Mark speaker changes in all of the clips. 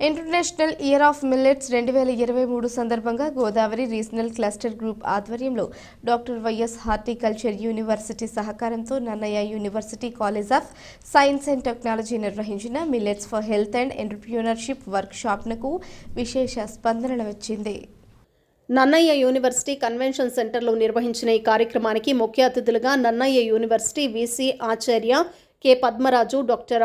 Speaker 1: International year of millets రెండు వేల ఇరవై మూడు సందర్భంగా గోదావరి రీజనల్ క్లస్టర్ గ్రూప్ ఆధ్వర్యంలో డాక్టర్ వైఎస్ హార్టికల్చర్ యూనివర్సిటీ సహకారంతో Nannaya university college of science and technology నిర్వహించిన millets for health and entrepreneurship work షాప్నకు విశేష స్పందన వచ్చింది.
Speaker 2: నన్నయ్య యూనివర్సిటీ కన్వెన్షన్ సెంటర్లో నిర్వహించిన ఈ కార్యక్రమానికి ముఖ్య అతిథులుగా నన్నయ్య యూనివర్సిటీ వీసీ ఆచార్య K. Padmaraju doctor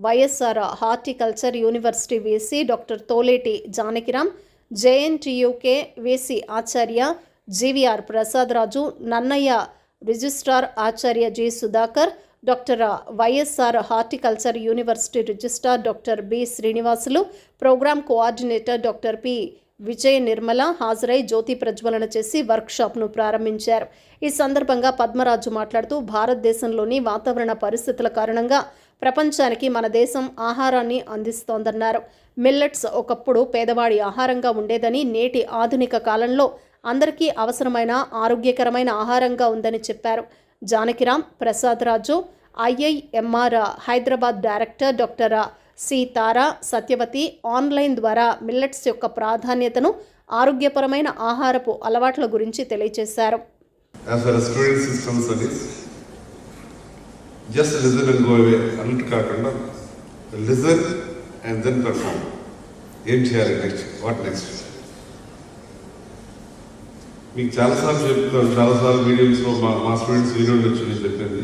Speaker 2: YSR horticulture university VC doctor Toleti Janakiram JNTUK VC ఆచార్య జీవీఆర్ ప్రసాదరాజు నన్నయ్య రిజిస్ట్రార్ ఆచార్య G Sudhakar doctor YSR horticulture university registrar doctor B Srinivasulu programme coordinator doctor P Vijaya Nirmala హాజరై జ్యోతి ప్రజ్వలన చేసి వర్క్షాప్ను ప్రారంభించారు. ఈ సందర్భంగా పద్మరాజు మాట్లాడుతూ భారతదేశంలోని వాతావరణ పరిస్థితుల కారణంగా ప్రపంచానికి మన దేశం ఆహారాన్ని అందిస్తోందన్నారు. మిల్లెట్స్ ఒకప్పుడు పేదవాడి ఆహారంగా ఉండేదని నేటి ఆధునిక కాలంలో అందరికీ అవసరమైన ఆరోగ్యకరమైన ఆహారంగా ఉందని చెప్పారు. Janakiram Prasad Raju IIMR Hyderabad director doctor C Tara Satyavathi online ద్వారా మిల్లెట్స్ యొక్క ప్రాధాన్యతను ఆరోగ్యపరమైన ఆహారపు అలవాట్ల గురించి తెలియజేశారు.
Speaker 3: Just listen and go away అన్నట్టు కాకుండా లిజన్ అండ్ దెన్ పర్ఫామ్ ఏం చేయాలి నెక్స్ట్ వాట్ నెక్స్ట్ మీకు చాలాసార్లు చెప్తున్నాను. చాలాసార్లు మీడియంస్లో మా మా స్టూడెంట్స్ విని ఉండొచ్చు నేను చెప్పింది.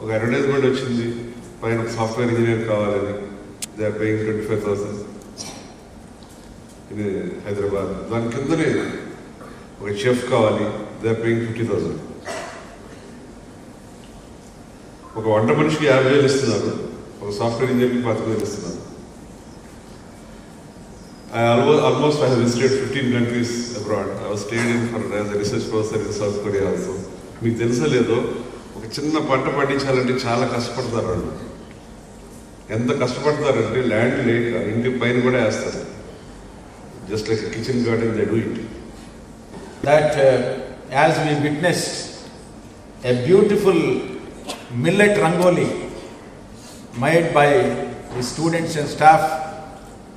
Speaker 3: ఒక అడ్వర్టైజ్మెంట్ వచ్చింది. పైన సాఫ్ట్వేర్ ఇంజనీర్ కావాలని. They are paying twenty five thousand ఇది హైదరాబాద్. దాని కిందనే ఒక చెఫ్ కావాలి. They are paying fifty thousand ఒక వంట మనిషికి యాభై వేలు ఇస్తున్నారు. ఒక సాఫ్ట్వేర్ ఇంజనీర్కి పాతిక వేలు ఇస్తున్నారు. I almost almost I visited fifteen countries abroad I was stayed in for as research professor in South Korea also మీకు తెలుసో లేదో ఒక చిన్న పంట పండించాలంటే చాలా కష్టపడతారు వాళ్ళు. ఎంత కష్టపడతారంటే ల్యాండ్ లేక ఇంటి పైన కూడా వేస్తారు. Just like kitchen garden they do it
Speaker 4: that as we witness a beautiful millet rangoli made by the students and staff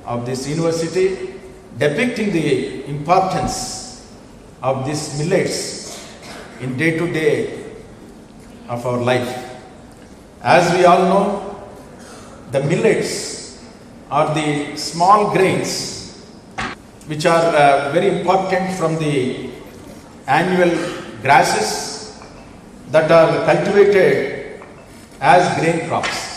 Speaker 4: of this university depicting the importance of these millets in day to day of our life. As we all know the millets are the small grains which are uh, very important from the annual grasses that are cultivated as grain crops.